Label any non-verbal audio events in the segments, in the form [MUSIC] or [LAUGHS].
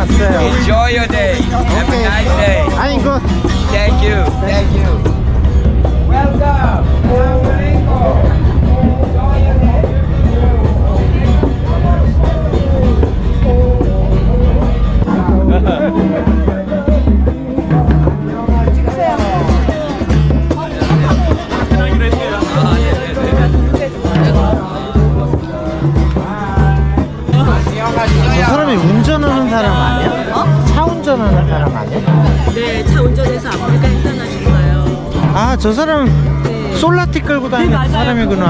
안녕하세요 Enjoy your day. Have a nice day. 아니 이거 Thank you. Thank you. Welcome. Assalamualaikum. Enjoy your day. 운전하는 사람 아니야? 차 운전하는 사람 아니야? 네, 차 운전해서 아프리카 횡단하셨어요. 아 저 사람 네. 솔라티 끌고 다니는 네, 맞아요. 사람이구나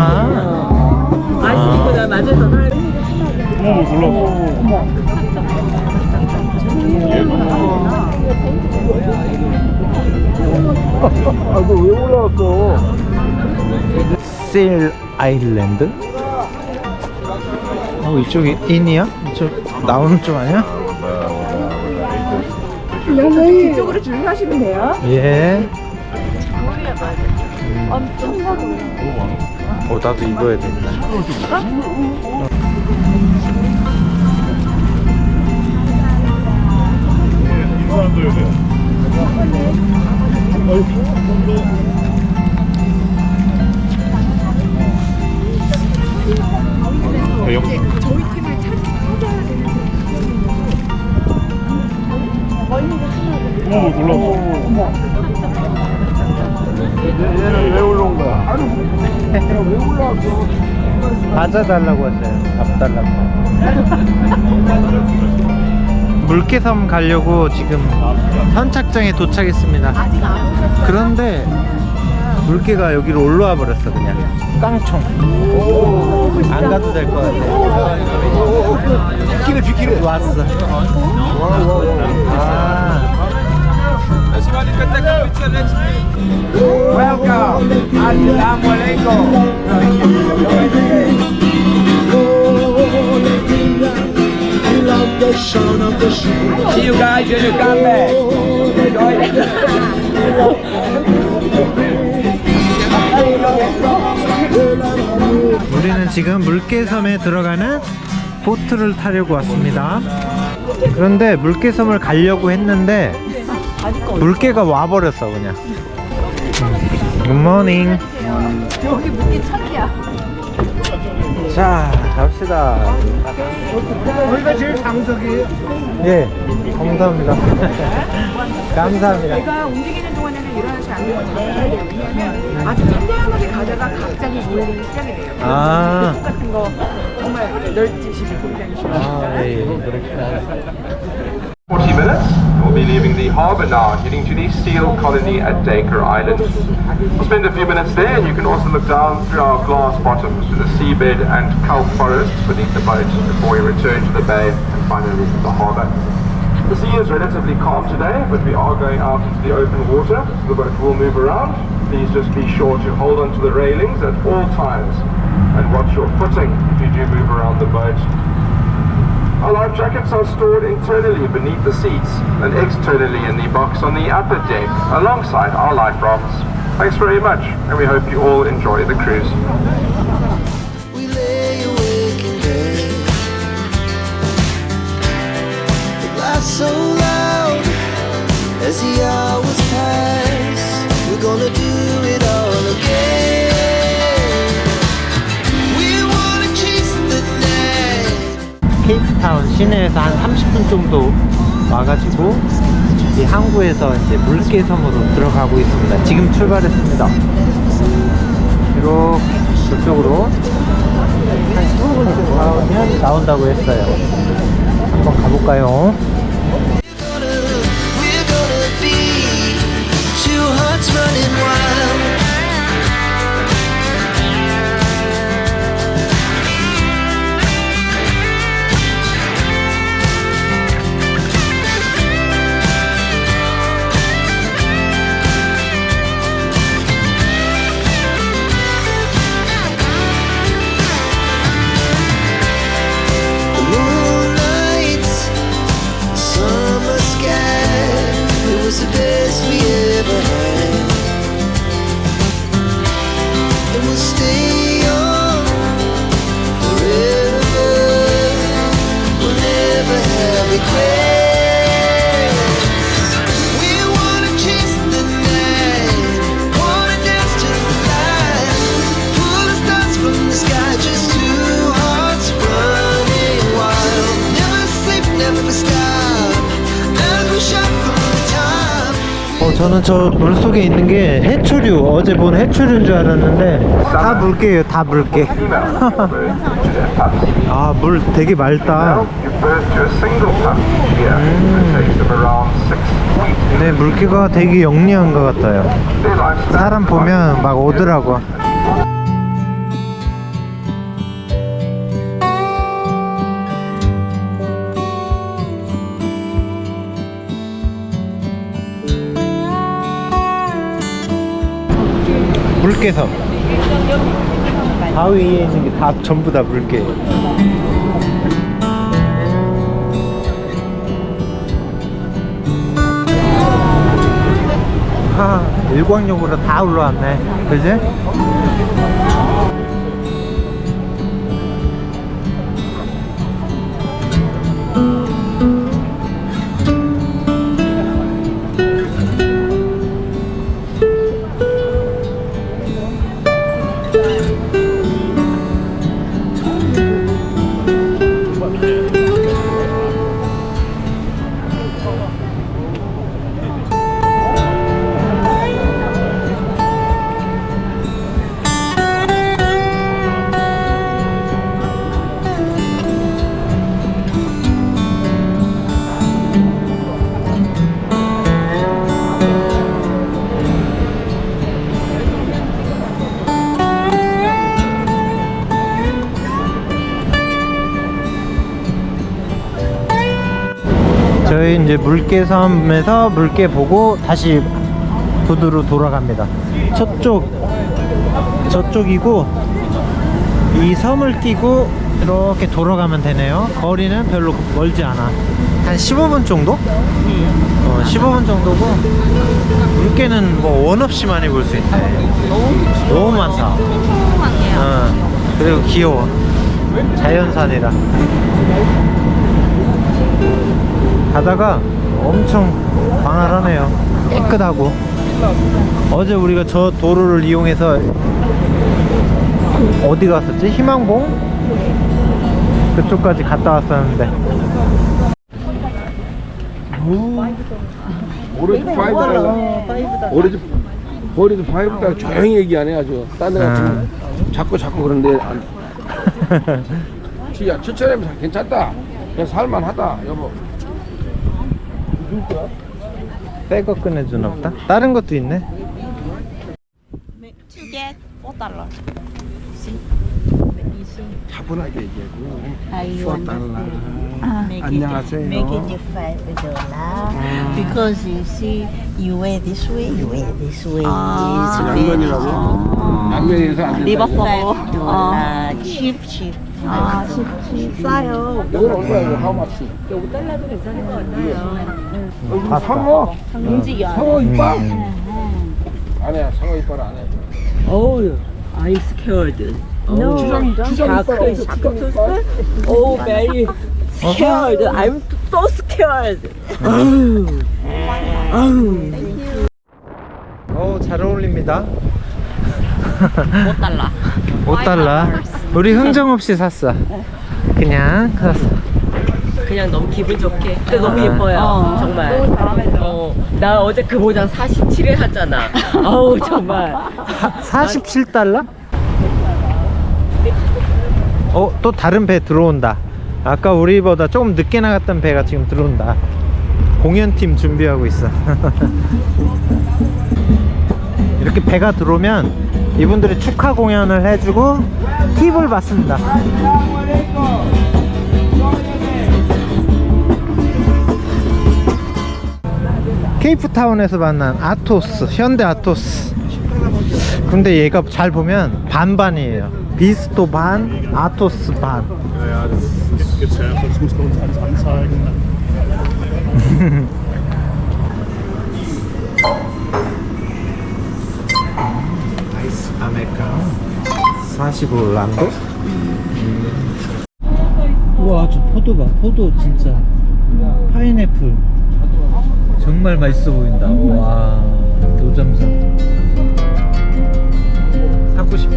아시니까 맞아요. 저 사람. 셀 아일랜드? 어 이쪽이 인이야? 이쪽 나오는 쪽 아니야? 뒤쪽으로 줄 서시면 돼요. 예. 어 나도 입어야 된다. 과자 달라고 했어요. 밥 달라고. [LAUGHS] 물개섬 가려고 지금 선착장에 도착했습니다. 그런데 물개가 여기로 올라와 버렸어 그냥 깡총. 안 가도 될 것 같아. 비키를 비키를 왔어. 아. See you guys when you come back. Enjoy. 우리는 지금 물개섬에 들어가는 보트를 타려고 왔습니다. 그런데 물개섬을 가려고 했는데 물개가 와버렸어 그냥. 굿모닝. 여기 물기 천이야. 자 갑시다. 우리가 제일 장석이에요. 예, 감사합니다. [LAUGHS] 감사합니다. 내가 움직이는 동안에는 일어나지 않는 잘해야 돼요. 왜냐면 아주 찬대하게 가다가 갑자기 몰리기 시작이 돼요. 아. 숲 같은 거 정말 널찍이 굉장히 싫어요. 아, 예, 그렇구나. 40 minutes. We'll be leaving the harbour now, heading to the seal colony at Dacre Island. We'll spend a few minutes there, and you can also look down through our glass bottoms to the seabed and kelp forests beneath the boat before we return to the bay and finally leave the harbour. The sea is relatively calm today, but we are going out into the open water. so The boat will move around. Please just be sure to hold onto the railings at all times and watch your footing if you do move around the boat. Our life jackets are stored internally beneath the seats and externally in the box on the upper deck alongside our life rafts. Thanks very much, and we hope you all enjoy the cruise. So 케이프타운 시내에서 한 30분 정도 와가지고 이 항구에서 이제 물개 섬으로 들어가고 있습니다. 지금 출발했습니다. 이렇게 저쪽으로 한 15분 정도 가면 나온다고 했어요. 한번 가볼까요? 저는 저 물속에 있는 게 해초류 어제 본 해초류인 줄 알았는데 다 물개예요 다 물개 아 물 되게 맑다 weeks. 네 물개가 되게 영리한 것 같아요 사람 보면 막 오더라고 물개섬 바위 위에 있는 게 다 전부 다 물개. 하 일광욕으로 다 올라왔네. 그지? 저희 이제 물개섬에서 물개 보고 다시 부두로 돌아갑니다. 저쪽 저쪽이고 이 섬을 끼고 이렇게 돌아가면 되네요. 거리는 별로 멀지 않아. 한 15분 정도? 어, 15분 정도고 물개는 뭐 원 없이 많이 볼 수 있네. 너무 많다. 어, 그리고 귀여워. 자연산이라. 바다가 엄청 광활하네요. 깨끗하고. 어제 우리가 저 도로를 이용해서 어디 갔었지? 희망봉? 그쪽까지 갔다 왔었는데. 오렌지 파이브 달러. 오렌지 오렌지 파이브 달러 조용히 얘기하네 아주. 딴 데가 지금 자꾸 자꾸 그런데 [LAUGHS] 안. 진짜 추천하면 괜찮다. 그냥 살만하다 여보. 새거 꺼내주나 보다? 다른 것도 있네. to get four dollar. 차분하게 얘기하고. I four want 달러. make 안녕하세요. it make it five dollar because you see you wear this way, you wear this way. 아, 양면이라고? 어. 양면에서 안 된다. Five dollar, cheap cheap. 아, 싸요. 이건 얼마야? 이거 how much? 아, 상어? 움직여. 상어 이빨? 음. 안 해. 상어 이빨 안 해. Oh, I'm scared. No. 주장 주장 이빨 없어. 주장 이빨. Oh, very scared. I'm so scared. 어, 잘 어울립니다. 5달러. 5달러. 우리 흥정 없이 샀어. 그냥 샀어. 그냥 너무 기분 좋게. 근데 너무 아. 예뻐요. 정말. 어, 나 어제 그 모자 47에 샀잖아. [LAUGHS] 어우, 정말. 47달러? 어, 또 다른 배 들어온다. 아까 우리보다 조금 늦게 나갔던 배가 지금 들어온다. 공연팀 준비하고 있어. [LAUGHS] 이렇게 배가 들어오면 이분들이 축하 공연을 해주고 팁을 받습니다. 케이프타운에서 만난 아토스, 현대 아토스. 근데 얘가 잘 보면 반반이에요. 비스토 반, 아토스 반. [LAUGHS] 아메리카노 45란도? 우와 저 포도 봐. 포도 진짜. 파인애플. 정말 맛있어 보인다. 와 노점상 사고 싶다.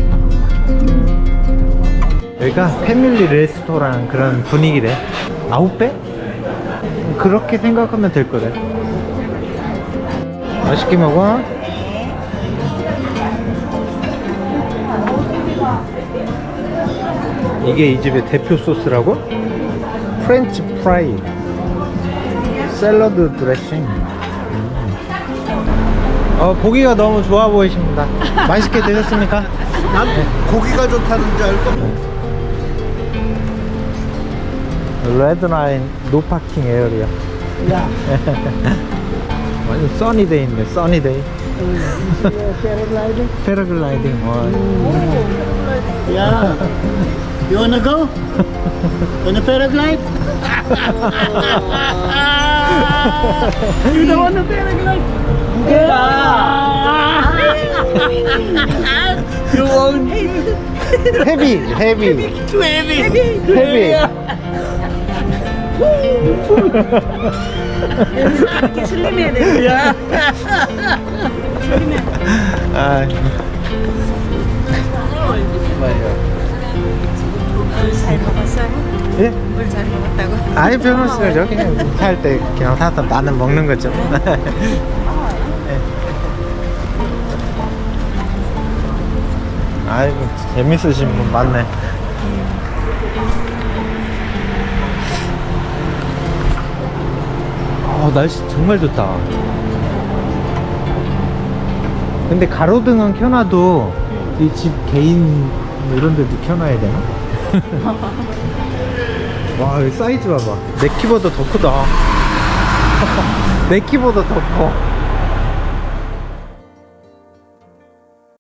여기가 패밀리 레스토랑 그런 분위기래. 아홉 배? 그렇게 생각하면 될 거래. 맛있게 먹어. 이게 이 집의 대표 소스라고? 프렌치 프라이 샐러드 드레싱 음. 어, 보기가 너무 좋아 보이십니다. [LAUGHS] 맛있게 드셨습니까? 난 고기가 좋다는 줄 알고. 레드라인 노파킹 에어리어 완전 써니데이 있네 써니데이 패러글라이딩 와. [LAUGHS] 야 You wanna go? [LAUGHS] Wanna paraglide? [LAUGHS] you don't wanna paraglide? Yeah. [LAUGHS] you won't. Heavy, heavy. Too heavy. Too heavy. heavy. It's limited. Yeah. it's limited. Uh, 잘 먹었어요? 예? 물 잘 먹었다고? 아니 변호사를 여기 살 때 그냥 사서 나는 먹는 거죠. 예. 아이고 재밌으신 분 많네. 어 날씨 정말 좋다. 근데 가로등은 켜놔도 이 집 개인 뭐 이런 데도 켜놔야 되나? [LAUGHS] 와, 이 사이즈 봐봐. 내 키보다 더 크다. [LAUGHS] 내 키보다 더 커.